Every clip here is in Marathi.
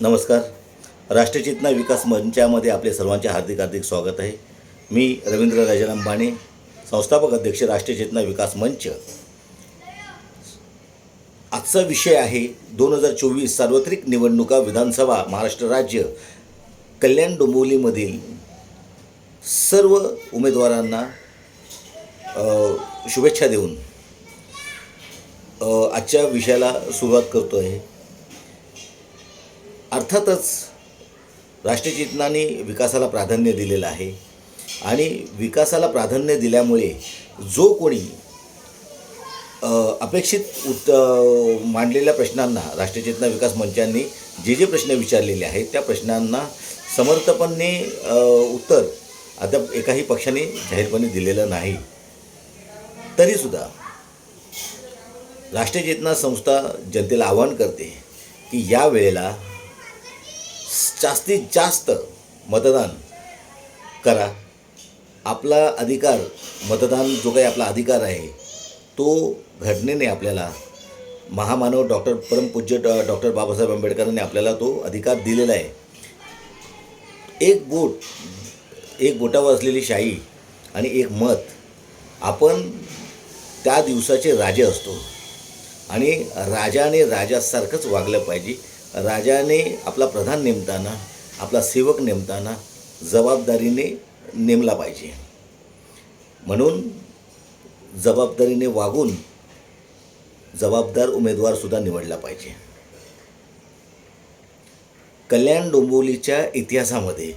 नमस्कार. राष्ट्रचेतना विकास मंचामध्ये आपले सर्वांचे हार्दिक हार्दिक स्वागत आहे. मी रवींद्र राजाराम बाणे संस्थापक अध्यक्ष राष्ट्रचेतना विकास मंच. आजचा विषय आहे दोन हजार चोवीस सार्वत्रिक निवडणुका विधानसभा महाराष्ट्र राज्य कल्याण डोंबिवलीमधील सर्व उमेदवारांना शुभेच्छा देऊन आजच्या विषयाला सुरुवात करतो आहे अर्थातच राष्ट्रचेतनाने विकासाला प्राधान्य दिलेलं आहे. आणि विकासाला प्राधान्य दिल्यामुळे जो कोणी अपेक्षित उत मांडलेल्या प्रश्नांना राष्ट्रचेतना विकास मंचांनी जे जे प्रश्न विचारलेले आहेत त्या प्रश्नांना समर्थपणे उत्तर आता एकाही पक्षाने जाहीरपणे दिलेलं नाही. तरीसुद्धा राष्ट्रचेतना संस्था जनतेला आवाहन करते की या वेळेला जास्तीत जास्त मतदान करा. आपला अधिकार मतदान जो काही आपला अधिकार आहे तो घटनेने आपल्याला महामानव डॉक्टर परमपूज्य डॉ डॉक्टर बाबासाहेब आंबेडकरांनी आपल्याला तो अधिकार दिलेला आहे. एक बोट एक बोटावर असलेली शाही आणि एक मत आपण त्या दिवसाचे राजे असतो. आणि राजाने राजासारखंच वागलं पाहिजे. राजाने आपला प्रधान नेमताना आपला सेवक नेमताना जबाबदारीने नेमला पाहिजे. म्हणून जबाबदारीने वागून जबाबदार उमेदवारसुद्धा निवडला पाहिजे. कल्याण डोंबिवलीच्या इतिहासामध्ये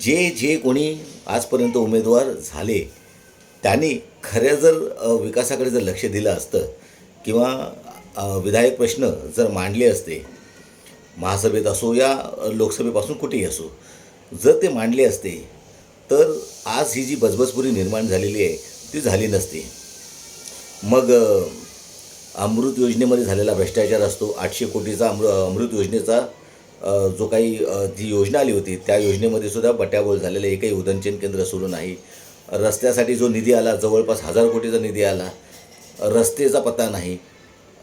जे जे कोणी आजपर्यंत उमेदवार झाले त्यांनी खऱ्या जर विकासाकडे जर लक्ष दिलं असतं किंवा विधायक प्रश्न जर मांडले असते महासभेत असो या लोकसभेपासून कुठेही असो जर ते मांडले असते तर आज ही जी बजबजपुरी निर्माण झालेली आहे ती झाली नसती. मग अमृत योजनेमध्ये झालेला भ्रष्टाचार असतो आठशे कोटीचा अमृ अमृत योजनेचा जो काही जी योजना आली होती त्या योजनेमध्ये सुद्धा बट्याबोल झालेलं एकही उदंचन केंद्र सुरू नाही. रस्त्यासाठी जो निधी आला जवळपास हजार कोटीचा निधी आला रस्तेचा पत्ता नाही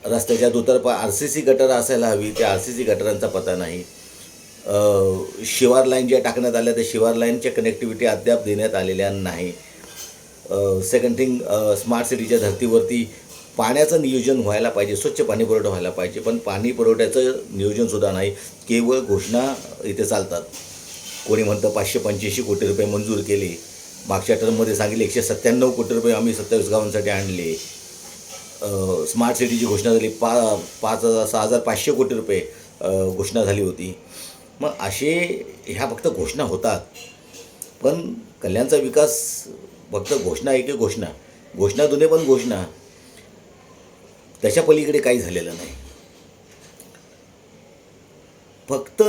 रस्त्याच्या दुतर्फा आर सी सी गटर असायला हवी त्या आर सी सी गटरांचा पता नाही. शिवार लाईन ज्या टाकण्यात आल्या त्या शिवार लाईनच्या कनेक्टिव्हिटी अद्याप देण्यात आलेल्या नाही. सेकंड थिंग स्मार्ट सिटीच्या धर्तीवरती पाण्याचं नियोजन व्हायला पाहिजे स्वच्छ पाणी पुरवठा व्हायला पाहिजे पण पाणी पुरवठ्याचं नियोजनसुद्धा नाही. केवळ घोषणा इथे चालतात. कोणी म्हणतं पाचशे पंच्याऐंशी कोटी रुपये मंजूर केले. मागच्या टर्ममध्ये सांगितले एकशे सत्त्याण्णव कोटी रुपये आम्ही सत्तावीस गावांसाठी आणले. स्मार्ट सिटीची घोषणा झाली. पा पाच हजार सहा हजार पाचशे कोटी रुपये घोषणा झाली होती. मग असे ह्या फक्त घोषणा होतात. पण कल्याणचा विकास फक्त घोषणा आहे की घोषणा. घोषणा दोन्ही पण घोषणा. त्याच्या पलीकडे काही झालेलं नाही. फक्त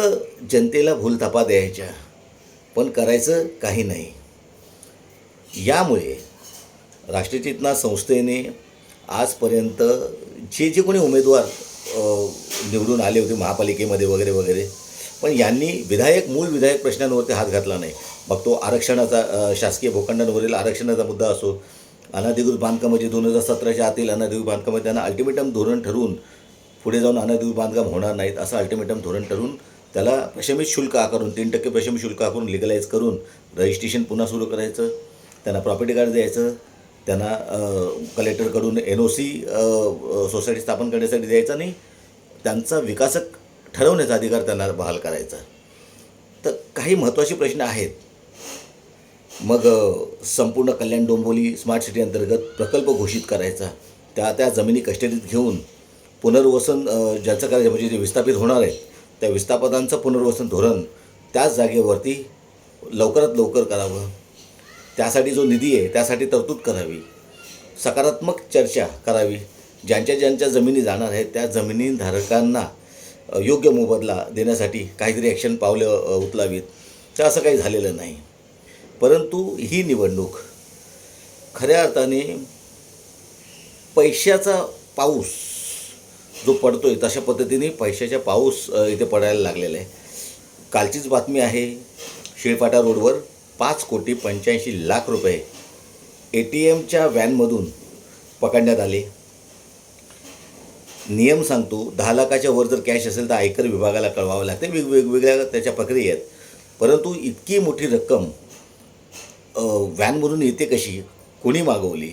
जनतेला भूलथापा द्यायच्या. पण करायचं काही नाही. यामुळे राष्ट्रचेतना संस्थेने आजपर्यंत जे जे कोणी उमेदवार निवडून आले होते महापालिकेमध्ये वगैरे वगैरे पण यांनी विधायक मूळ विधायक प्रश्नांवरती हात घातला नाही. मग तो आरक्षणाचा शासकीय भूखंडांवरील आरक्षणाचा मुद्दा असो अनाधिकृत बांधकामाचे दोन हजार सतराच्या आतील अनाधिकृत बांधकामात त्यांना अल्टिमेटम धोरण ठरवून पुढे जाऊन अनाधिकृत बांधकाम होणार नाहीत असं अल्टिमेटम धोरण ठरवून त्याला प्रशमित शुल्क आकारून तीन टक्के प्रशमित शुल्क आकारून लिगलाईज करून रजिस्ट्रेशन पुन्हा सुरू करायचं त्यांना प्रॉपर्टी कार्ड द्यायचं त्यांना कलेक्टरकडून एन ओ सी सोसायटी स्थापन करण्यासाठी द्यायचा नाही त्यांचा विकासक ठरवण्याचा अधिकार त्यांना बहाल करायचा. तर काही महत्त्वाचे प्रश्न आहेत. मग संपूर्ण कल्याण डोंबोली स्मार्ट सिटी अंतर्गत प्रकल्प घोषित करायचा. त्या त्या जमिनी कस्टडीत घेऊन पुनर्वसन ज्याचं करायचं म्हणजे जे विस्थापित होणार आहेत त्या विस्थापनांचं पुनर्वसन धोरण त्याच जागेवरती लवकरात लवकर करावं. त्यासाठी जो निधी आहे त्यासाठी तरतूद करावी. सकारात्मक चर्चा करावी. ज्यांच्या ज्यांच्या जमिनी जाणार आहेत त्या जमिनीधारकांना योग्य मोबदला देण्यासाठी काहीतरी ॲक्शन पावलं उचलावीत. तर असं काही झालेलं नाही. परंतु ही निवडणूक खऱ्या अर्थाने पैशाचा पाऊस जो पडतो आहे तशा पद्धतीने पैशाचा पाऊस इथे पडायला लागलेला आहे. कालचीच बातमी आहे शिळपाटा रोडवर. पाच कोटी पंच्याऐंशी लाख रुपये ए टी एमच्या व्हॅनमधून पकडण्यात आले. नियम सांगतो दहा लाखाच्या वर जर कॅश असेल तर आयकर विभागाला कळवावं लागते. वेग वेगवेगळ्या त्याच्या प्रक्रिया आहेत परंतु इतकी मोठी रक्कम व्हॅनमधून येते कशी? कोणी मागवली?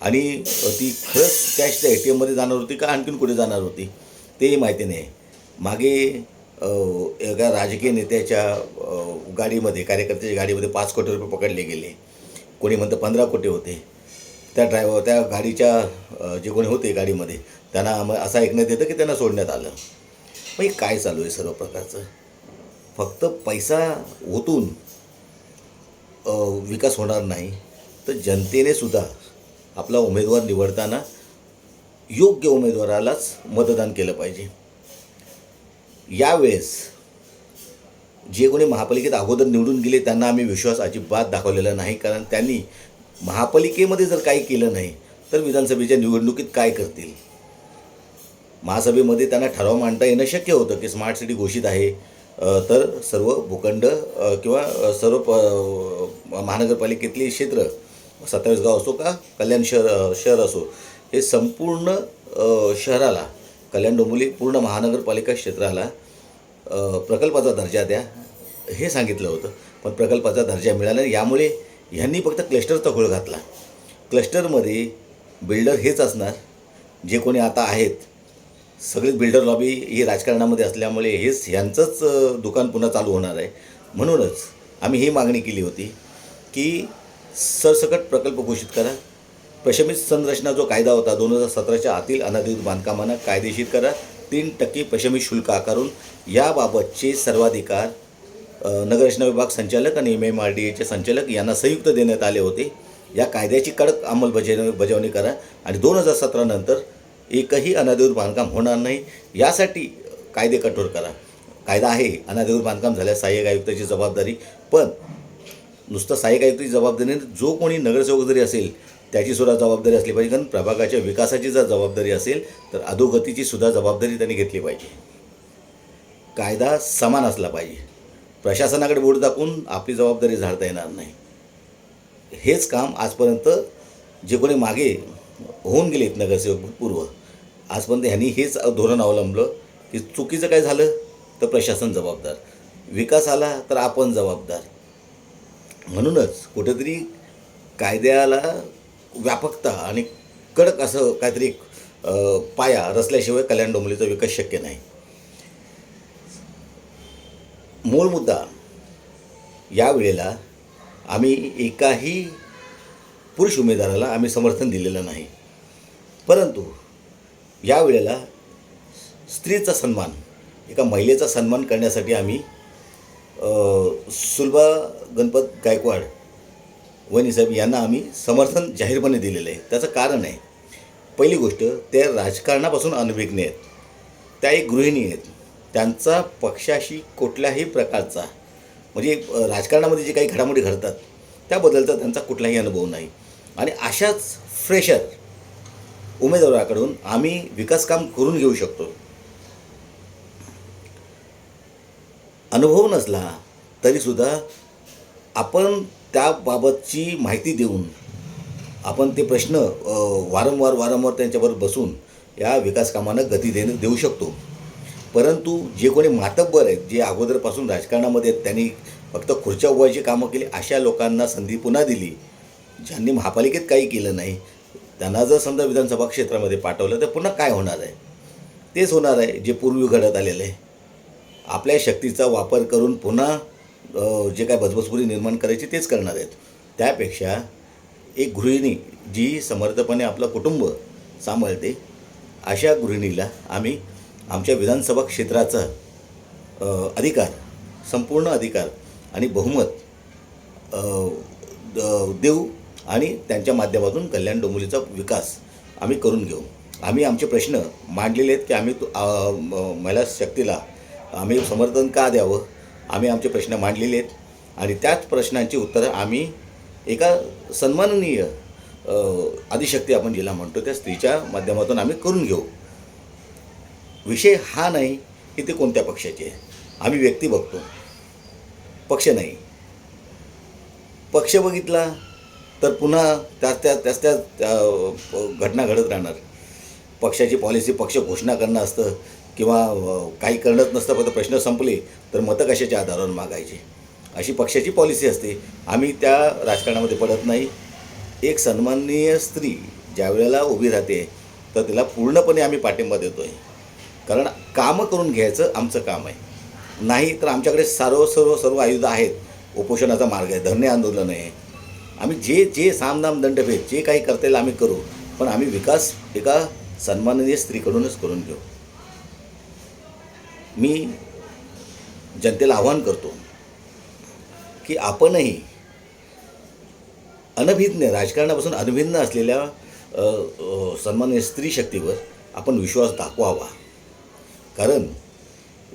आणि ती खरंच कॅश त्या ए टी एममध्ये जाणार होती का आणखीन कुठे जाणार होती? तेही माहिती नाही. मागे एका राजकीय नेत्याच्या गाडीमध्ये कार्यकर्त्याच्या गाडीमध्ये पाच कोटी रुपये पकडले गेले. कोणी म्हणतं पंधरा कोटी होते. त्या ड्रायव्हर त्या गाडीच्या जे कोणी होते गाडीमध्ये त्यांना मग असं ऐकण्यात येतं की त्यांना सोडण्यात आलं. मग हे काय चालू आहे सर्व प्रकारचं? फक्त पैसा ओतून विकास होणार नाही तर जनतेने सुद्धा आपला उमेदवार निवडताना योग्य उमेदवारालाच मतदान केलं पाहिजे. यावेळेस जे कोणी महापालिकेत अगोदर निवडून गेले त्यांना आम्ही विश्वास अजिबात दाखवलेला नाही. कारण त्यांनी महापालिकेमध्ये जर काही केलं नाही तर विधानसभेच्या निवडणुकीत काय करतील? महासभेमध्ये त्यांना ठराव मांडता येणं शक्य होतं की स्मार्ट सिटी घोषित आहे. तर सर्व भूखंड किंवा सर्व प महानगरपालिकेतले क्षेत्र सत्तावीस गाव असो का कल्याण शहर शहर असो हे संपूर्ण शहराला कल्याण डोंबिवली पूर्ण महानगरपालिका क्षेत्राला प्रकल्पाचा दर्जा द्या हे सांगितलं होतं. पण प्रकल्पाचा दर्जा मिळाला यामुळे ह्यांनी फक्त क्लस्टरचा घोळ घातला. क्लस्टरमध्ये बिल्डर हेच असणार जे कोणी आता आहेत. सगळीच बिल्डर लॉबी ही राजकारणामध्ये असल्यामुळे हेच ह्यांचंच दुकान पुन्हा चालू होणार आहे. म्हणूनच आम्ही ही मागणी केली होती की सरसकट प्रकल्प घोषित करा. प्रशमित संरचना जो कायदा होता दोन हजार सतराच्या आतील अनधिकृत बांधकामांना कायदेशीर करा तीन टक्के प्रशमित शुल्क आकारून याबाबतचे सर्वाधिकार नगररचना विभाग संचालक आणि एम एम आर डी एचे संचालक यांना संयुक्त देण्यात आले होते. या कायद्याची कडक अंमलबजावणी बजावणी करा आणि दोन हजार सतरानंतर एकही अनधिकृत बांधकाम होणार नाही यासाठी कायदे कठोर करा. कायदा आहे अनधिकृत बांधकाम झाल्यास सहाय्यक आयुक्ताची जबाबदारी पण नुसतं सहाय्यक आयुक्ताची जबाबदारी जो कोणी नगरसेवक जरी असेल त्याची सुद्धा जबाबदारी असली पाहिजे. कारण प्रभागाच्या विकासाची जर जबाबदारी असेल तर अधोगतीची सुद्धा जबाबदारी त्यांनी घेतली पाहिजे. कायदा समान असला पाहिजे. प्रशासनाकडे बोट दाखवून आपली जबाबदारी झाडता येणार नाही. हेच काम आजपर्यंत जे कोणी मागे होऊन गेलेत नगरसेवक पूर्व आजपर्यंत ह्यांनी हेच धोरण अवलंबलं की चुकीचं काय झालं तर प्रशासन जबाबदार. विकास आला तर आपण जबाबदार. म्हणूनच कुठेतरी कायद्याला व्यापकता आणि कडक असं काहीतरी एक, पाया रचल्याशिवाय कल्याण डोंबलीचा विकास शक्य नाही. मूळ मुद्दा यावेळेला आम्ही एकाही पुरुष उमेदवाराला आम्ही समर्थन दिलेलं नाही. परंतु यावेळेला स्त्रीचा सन्मान एका महिलेचा सन्मान करण्यासाठी आम्ही सुलभा गणपत गायकवाड वनीसाहेब यांना आम्ही समर्थन जाहीरपणे दिलेलं आहे. त्याचं कारण आहे पहिली गोष्ट त्या राजकारणापासून अनभिज्ञ आहेत. त्या एक गृहिणी आहेत. त्यांचा पक्षाशी कुठल्याही प्रकारचा म्हणजे राजकारणामध्ये जे काही घडामोडी घडतात त्याबद्दलचा त्यांचा कुठलाही अनुभव नाही. आणि अशाच फ्रेशर उमेदवाराकडून आम्ही विकास काम करून घेऊ शकतो. अनुभव नसला तरीसुद्धा आपण त्याबाबतची माहिती देऊन आपण ते प्रश्न वारंवार वारंवार त्यांच्यावर बसून या विकास कामांना गती देणं देऊ शकतो. परंतु जे कोणी मातब्बर आहेत जे अगोदरपासून राजकारणामध्ये आहेत त्यांनी फक्त खुर्च्या उभायची कामं केली अशा लोकांना संधी पुन्हा दिली. ज्यांनी महापालिकेत काही केलं नाही त्यांना जर समजा विधानसभा क्षेत्रामध्ये पाठवलं तर पुन्हा काय होणार आहे? तेच होणार आहे जे पूर्वी घडत आलेलं आहे. आपल्या शक्तीचा वापर करून पुन्हा जे काय बजबजपुरी निर्माण करायची तेच करणार आहेत. त्यापेक्षा एक गृहिणी जी समर्थपणे आपलं कुटुंब सांभाळते अशा गृहिणीला आम्ही आमच्या विधानसभा क्षेत्राचा अधिकार संपूर्ण अधिकार आणि बहुमत द- देऊ आणि त्यांच्या माध्यमातून कल्याण डोंबिवलीचा विकास आम्ही करून घेऊ. आम्ही आमचे प्रश्न मांडलेले आहेत की आम्ही महिला शक्तीला आम्ही समर्थन का द्यावं? आम्ही आमचे प्रश्न मांडलेले आहेत. आणि त्याच प्रश्नांची उत्तरं आम्ही एका सन्माननीय आदिशक्ती आपण जिला म्हणतो त्या स्त्रीच्या माध्यमातून आम्ही करून घेऊ. विषय हा नाही की ते कोणत्या पक्षाचे आहे. आम्ही व्यक्ती बघतो. पक्ष नाही. पक्ष बघितला तर पुन्हा त्याच त्या त्याच त्या घटना घडत राहणार. पक्षाची पॉलिसी पक्ष घोषणा करणं असतं. किंवा काही करणंच नसतं फक्त प्रश्न संपले तर मतं कशाच्या आधारावर मागायची? अशी पक्षाची पॉलिसी असते. आम्ही त्या राजकारणामध्ये पडत नाही. एक सन्माननीय स्त्री ज्या वेळेला उभी राहते तर तिला पूर्णपणे आम्ही पाठिंबा देतो आहे कारण कामं करून घ्यायचं आमचं काम आहे. नाही तर आमच्याकडे सर्व सर्व सर्व आयुध आहेत. उपोषणाचा मार्ग आहे. धरणे आंदोलन आहे. आम्ही जे जे सामनाम दंडभेद जे काही करता येईल आम्ही करू. पण आम्ही विकास एका सन्माननीय स्त्रीकडूनच करून घेऊ. मी जनतेला आव्हान करतो की आपणही अनभिज्ञ राजकारणापासून अनभिन्न असलेल्या सन्मान्य स्त्री शक्तीवर आपण विश्वास दाखवावा. कारण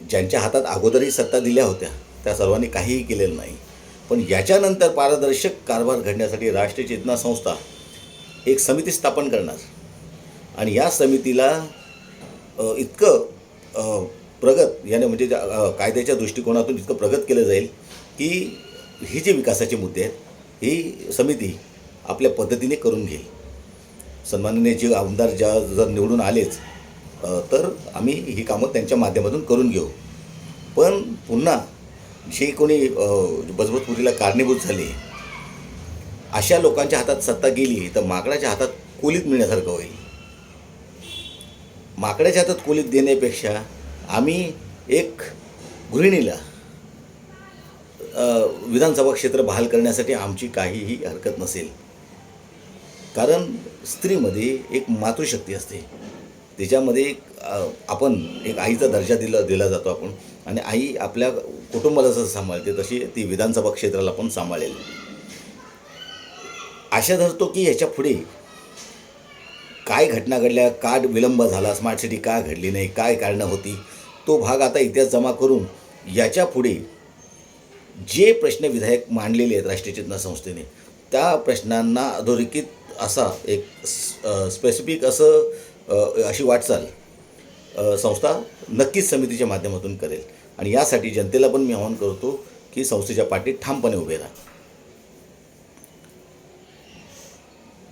ज्यांच्या हातात अगोदरही सत्ता दिल्या होत्या त्या सर्वांनी काहीही केलेलं नाही. पण याच्यानंतर पारदर्शक कारभार घडण्यासाठी राष्ट्रीय चेतना संस्था एक समिती स्थापन करणार. आणि या समितीला इतकं प्रगत याने म्हणजे कायद्याच्या दृष्टिकोनातून इतकं प्रगत केलं जाईल की ही जे विकासाचे मुद्दे आहेत ही समिती आपल्या पद्धतीने करून घेईल. सन्माननीय जे आमदार ज्या जर निवडून आलेच तर आम्ही ही कामं त्यांच्या माध्यमातून करून घेऊ. पण पुन्हा जे कोणी अ, बजबतपुरीला कारणीभूत झाले अशा लोकांच्या हातात सत्ता गेली तर माकडाच्या हातात कोलीत मिळण्यासारखं होईल. माकडाच्या हातात कोलीत देण्यापेक्षा आम्ही एक गृहिणीला विधानसभा क्षेत्र बहाल करण्यासाठी आमची काहीही हरकत नसेल. कारण स्त्रीमध्ये एक मातृशक्ती असते. त्याच्यामध्ये एक आपण एक आईचा दर्जा दिला दिला जातो आपण. आणि आई आपल्या कुटुंबाला जसं सांभाळते तशी ती विधानसभा क्षेत्राला पण सांभाळेल. आशा धरतो की ह्याच्या पुढे काय घटना घडल्या का विलंब झाला स्मार्ट सिटी का घडली नाही काय कारणं होती तो भाग आता इतिहास जमा करून याच्यापुढे जे प्रश्न विधायक मांडलेले आहेत राष्ट्रीय चेतना संस्थेने त्या प्रश्नांना अधोरेखित असा एक स्पेसिफिक असं अशी वाटचाल संस्था नक्कीच समितीच्या माध्यमातून करेल. आणि यासाठी जनतेला पण मी आवाहन करतो की संस्थेच्या पाठीत ठामपणे उभे राहा.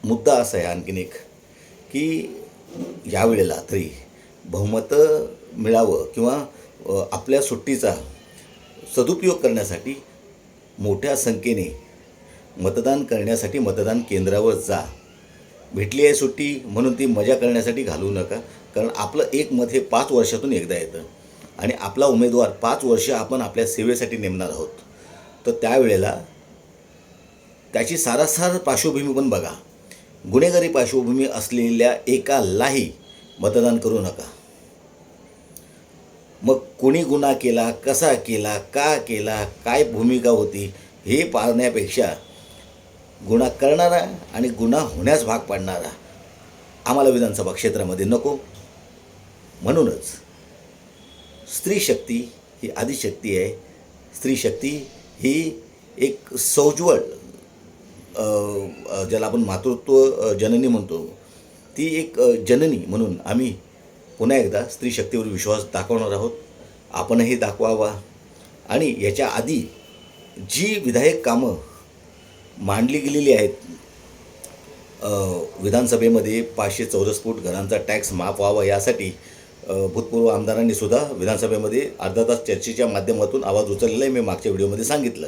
मुद्दा असा आहे आणखीन एक की यावेळेला तरी बहुमतं मिळावं किंवा आपल्या सुट्टीचा सदुपयोग करण्यासाठी मोठ्या संख्येने मतदान करण्यासाठी मतदान केंद्रावर जा. भेटली आहे सुट्टी म्हणून ती मजा करण्यासाठी घालवू नका कारण आपलं एक मत हे पाच वर्षातून एकदा येतं आणि आपला उमेदवार पाच वर्ष आपण आपल्या सेवेसाठी नेमणार आहोत. तर त्यावेळेला त्याची सारासार पार्श्वभूमी पण बघा. गुन्हेगारी पार्श्वभूमी असलेल्या एकालाही मतदान करू नका. कोणी गुन्हा केला कसा केला का केला काय भूमिका होती हे पाहण्यापेक्षा गुन्हा करणारा आणि गुन्हा होण्यास भाग पाडणारा आम्हाला विधानसभा क्षेत्रामध्ये नको. म्हणूनच स्त्री शक्ती ही आदिशक्ती आहे. स्त्री शक्ती ही एक सौज्वळ ज्याला आपण मातृत्व जननी म्हणतो ती एक जननी म्हणून आम्ही पुन्हा एकदा स्त्री शक्तीवर विश्वास दाखवणार आहोत. आपणही दाखवावा. आणि याच्या आधी जी विधायक कामं मांडली गेलेली आहेत विधानसभेमध्ये पाचशे चौरस फूट घरांचा टॅक्स माफ व्हावा यासाठी भूतपूर्व आमदारांनी सुद्धा विधानसभेमध्ये अर्धा तास चर्चेच्या माध्यमातून आवाज उचललेला आहे. मी मागच्या व्हिडिओमध्ये सांगितलं.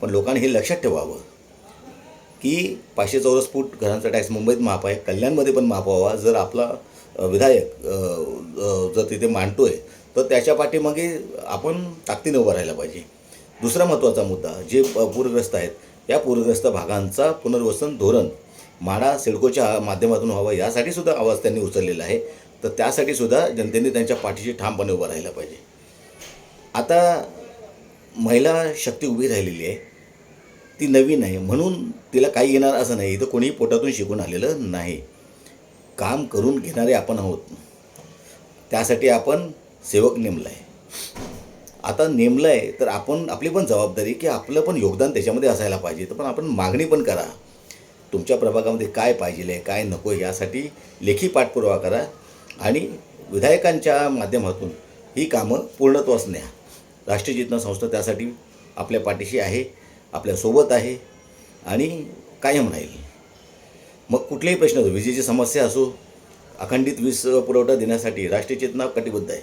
पण लोकांनी हे लक्षात ठेवावं की पाचशे चौरस फूट घरांचा टॅक्स मुंबईत माफ आहे कल्याणमध्ये पण माफ व्हावा. जर आपला विधायक जर तिथे मांडतो आहे तर त्याच्या पाठीमागे आपण ताकदीने उभं राहायला पाहिजे. दुसरा महत्त्वाचा मुद्दा जे प- पूरग्रस्त आहेत या पूरग्रस्त भागांचा पुनर्वसन धोरण माडा सिडकोच्या माध्यमातून व्हावं यासाठी सुद्धा आवाज त्यांनी उचललेला आहे. तर त्यासाठी सुद्धा जनतेने त्यांच्या पाठीशी ठामपणे उभं राहिला पाहिजे. आता महिला शक्ती उभी राहिलेली आहे. ती नवीन आहे म्हणून तिला काही येणार असं नाही. इथं कोणीही पोटातून शिकून आलेलं नाही. काम करून घेणारे आपण आहोत. त्यासाठी आपण सेवक नेमला आहे. आता नेमलं आहे तर आपण आपली पण जबाबदारी की आपलं पण योगदान त्याच्यामध्ये असायला पाहिजे. तर पण आपण मागणी पण करा. तुमच्या प्रभागामध्ये काय पाहिजे आहे काय नको आहे यासाठी लेखी पाठपुरावा करा आणि विधायकांच्या माध्यमातून ही कामं पूर्णत्वास न्या. राष्ट्रीय चेतना संस्था त्यासाठी आपल्या पाठीशी आहे आपल्यासोबत आहे आणि कायम राहील. मग कुठलेही प्रश्न असो विजेची समस्या असो अखंडित वीज पुरवठा देण्यासाठी राष्ट्रीय चेतना कटिबद्ध आहे.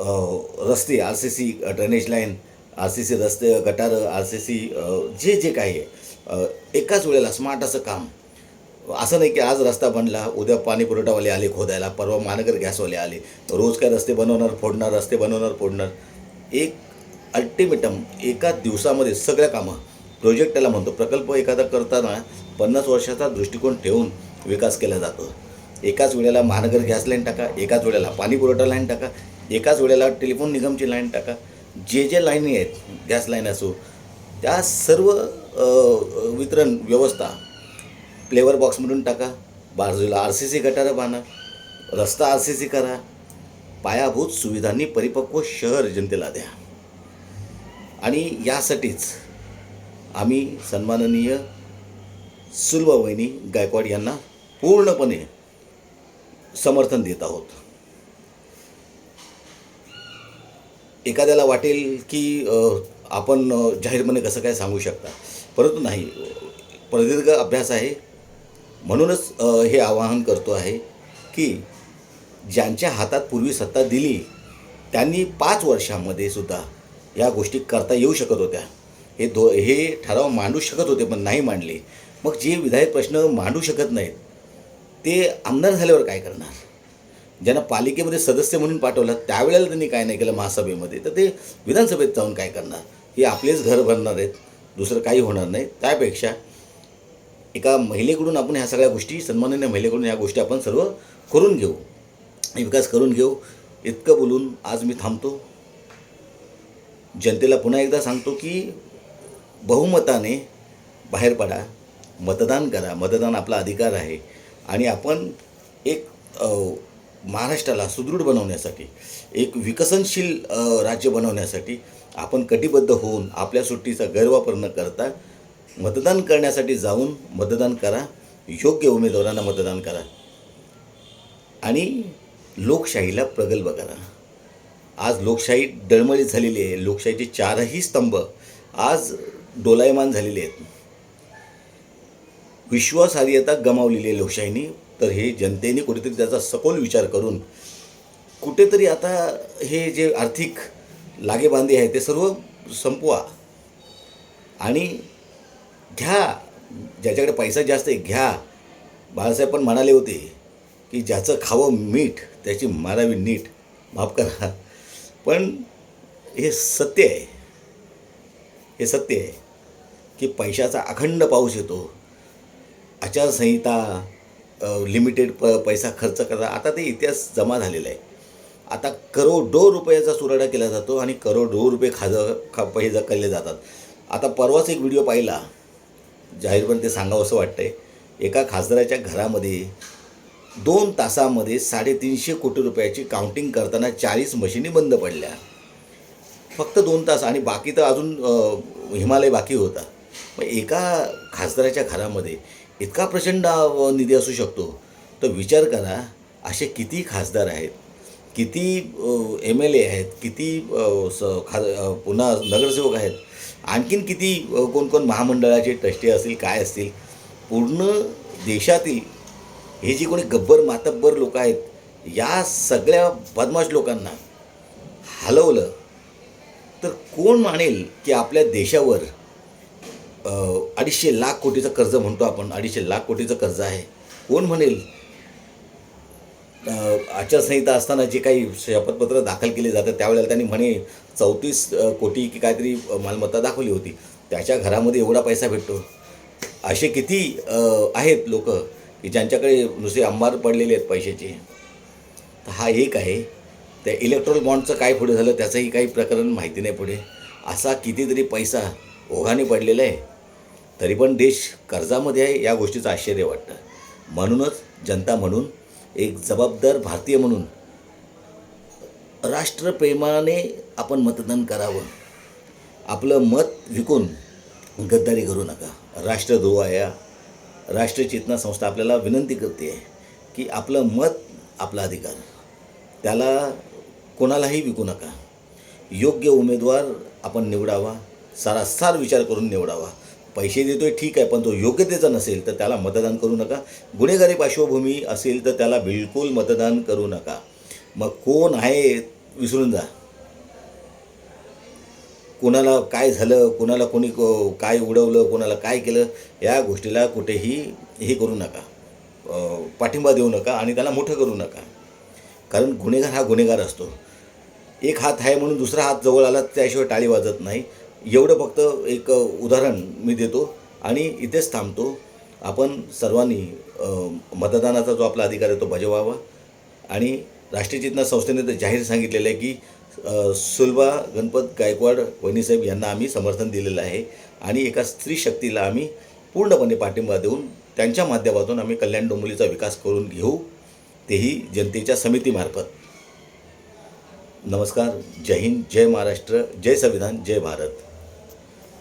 रस्ते R C C drainage line R C C रस्ते गटारं आर सी सी जे जे काही आहे एकाच वेळेला स्मार्ट असं काम. असं नाही की आज रस्ता बनला उद्या पाणी पुरवठावाले आले खोदायला परवा महानगर गॅसवाले आले. रोज काय रस्ते बनवणार फोडणार रस्ते बनवणार फोडणार. एक अल्टिमेटम एका दिवसामध्ये सगळ्या कामं प्रोजेक्ट त्याला म्हणतो प्रकल्प एखादा करताना पन्नास वर्षाचा दृष्टिकोन ठेवून विकास केला जातो. एकाच वेळेला महानगर गॅस लाईन टाका एकाच वेळेला पाणी पुरवठा लाईन टाका एकाच वेळेला टेलिफोन निगमची लाईन टाका. जे जे लाईनी आहेत गॅस लाईन असो त्या सर्व वितरण व्यवस्था फ्लेवर बॉक्समधून टाका. बाजूला आर सी सी गटारं बांधा. रस्ता आर सी सी करा. पायाभूत सुविधांनी परिपक्व शहर जनतेला द्या. आणि यासाठीच आम्ही सन्माननीय सुलभावहिनी गायकवाड यांना पूर्णपणे समर्थन देत आहोत. एखाद्याला वाटेल की आपण जाहीरपणे कसं काय सांगू शकता? परंतु नाही. प्रदीर्घ अभ्यास आहे. म्हणूनच हे आवाहन करतो आहे की ज्यांच्या हातात पूर्वी सत्ता दिली त्यांनी पाच वर्षामध्ये सुद्धा या गोष्टी करता येऊ शकत होत्या. हे दो हे ठराव मांडू शकत होते पण नाही मांडले. मग जे विधायक प्रश्न मांडू शकत नाहीत ते आमदार झाल्यावर काय करणार? ज्यांना पालिकेमध्ये सदस्य म्हणून पाठवलं त्यावेळेला त्यांनी काय नाही केलं महासभेमध्ये. तर ते विधानसभेत जाऊन काय करणार? हे आपलेच घर भरणार आहेत. दुसरं काही होणार नाही. त्यापेक्षा एका महिलेकडून आपण ह्या सगळ्या गोष्टी सन्माननीय महिलेकडून ह्या गोष्टी आपण सर्व करून घेऊ. विकास करून घेऊ. इतकं बोलून आज मी थांबतो. जनतेला पुन्हा एकदा सांगतो की बहुमताने बाहेर पडा. मतदान करा. मतदान आपला अधिकार आहे. आणि आपण एक महाराष्ट्राला सुदृढ बनवण्यासाठी एक विकसनशील राज्य बनवण्यासाठी आपण कटिबद्ध होऊन आपल्या सुट्टीचा गैरवापर न करता मतदान करण्यासाठी जाऊन मतदान करा योग्य उमेदवारांना मतदान करा आणि लोकशाहीला प्रगल्भ करा. आज लोकशाही डळमळीत झालेली आहे लोकशाहीचे चारही स्तंभ आज डोलायमान झालेले आहेत. विश्वासार्हता गमावलेली आहे लोकशाहीनी. तर हे जनतेने कुठेतरी त्याचा सखोल विचार करून कुठेतरी आता हे जे आर्थिक लागेबांधे आहे ते सर्व संपवा. आणि घ्या ज्याच्याकडे पैसा जास्त आहे घ्या. बाळासाहेब पण म्हणाले होते की ज्याचं खावं मीठ त्याची मारावी नीट. माफ करा. पण हे सत्य आहे. हे सत्य आहे की पैशाचा अखंड पाऊस येतो. आचारसंहिता लिमिटेड प पैसा खर्च करा आता ते इतिहास जमा झालेला आहे. आता करोडो रुपयाचा सुराडा केला जातो आणि करोडो रुपये खाज खा पैसे कळले जातात. आता परवाच एक व्हिडिओ पाहिला. जाहीरपणे ते सांगावं असं वाटतंय. एका खासदाराच्या घरामध्ये दोन तासामध्ये साडेतीनशे कोटी रुपयाची काउंटिंग करताना चाळीस मशिनी बंद पडल्या. फक्त दोन तास आणि बाकी तर अजून हिमालय बाकी होता. मग एका खासदाराच्या घरामध्ये इतका प्रचंड निधी असू शकतो तर विचार करा असे किती खासदार आहेत किती एम एल ए आहेत किती स खा पुन्हा नगरसेवक आहेत आणखीन किती कोण कोण महामंडळाचे ट्रस्टी असतील काय असतील पूर्ण देशातील हे जी कोणी गब्बर मातब्बर लोक आहेत या सगळ्या बदमाश लोकांना हलवलं तर कोण मानेल की आपल्या देशावर अडीचशे लाख कोटीचं कर्ज म्हणतो आपण अडीचशे लाख कोटीचं कर्ज आहे. कोण म्हणेल? आचारसंहिता असताना जे काही शपथपत्र दाखल केले जातात त्यावेळेला त्यांनी म्हणे चौतीस कोटी की काहीतरी मालमत्ता दाखवली होती. त्याच्या घरामध्ये एवढा पैसा भेटतो. असे किती आहेत लोक की ज्यांच्याकडे नुसते अंबार पडलेले आहेत पैशाचे. तर हा एक आहे. त्या इलेक्ट्रॉल बॉन्डचं काय पुढे झालं त्याचंही काही प्रकरण माहिती नाही पुढे. असा कितीतरी पैसा ओघाने पडलेला आहे. तरी पण देश कर्जामध्ये आहे या गोष्टीचं आश्चर्य वाटतं. म्हणूनच जनता म्हणून एक जबाबदार भारतीय म्हणून राष्ट्रप्रेमाने आपण मतदान करावं. आपलं मत विकून गद्दारी करू नका. राष्ट्रद्रोहा या राष्ट्रचेतना संस्था आपल्याला विनंती करते आहे की आपलं मत आपला अधिकार. त्याला कोणालाही विकू नका. योग्य उमेदवार आपण निवडावा. सारासार विचार करून निवडावा. पैसे देतोय ठीक आहे पण तो योग्यतेचा नसेल तर त्याला मतदान करू नका. गुन्हेगारी पार्श्वभूमी असेल तर त्याला बिलकुल मतदान करू नका. मग कोण आहे विसरून जा. कोणाला काय झालं कोणाला कोणी को- काय उडवलं कोणाला काय केलं या गोष्टीला कुठेही हे करू नका. पाठिंबा देऊ नका आणि त्याला मोठं करू नका. कारण गुन्हेगार हा गुन्हेगार असतो. एक हात आहे म्हणून दुसरा हात जवळ आला त्याशिवाय टाळी वाजत नाही. एवढं फक्त एक उदाहरण मी देतो आणि इथेच थांबतो. आपण सर्वांनी मतदानाचा जो आपला अधिकार आहे तो भजवावा आणि राष्ट्रीय चेतना संस्थेने तर जाहीर सांगितलेलं आहे की सुलभा गणपत गायकवाड वहिनीसाहेब यांना आम्ही समर्थन दिलेलं आहे. आणि एका स्त्री शक्तीला आम्ही पूर्णपणे पाठिंबा देऊन त्यांच्या माध्यमातून आम्ही कल्याण डोंबिवलीचा विकास करून घेऊ. तेही जनतेच्या समितीमार्फत. नमस्कार. जय हिंद जय महाराष्ट्र जय संविधान जय भारत.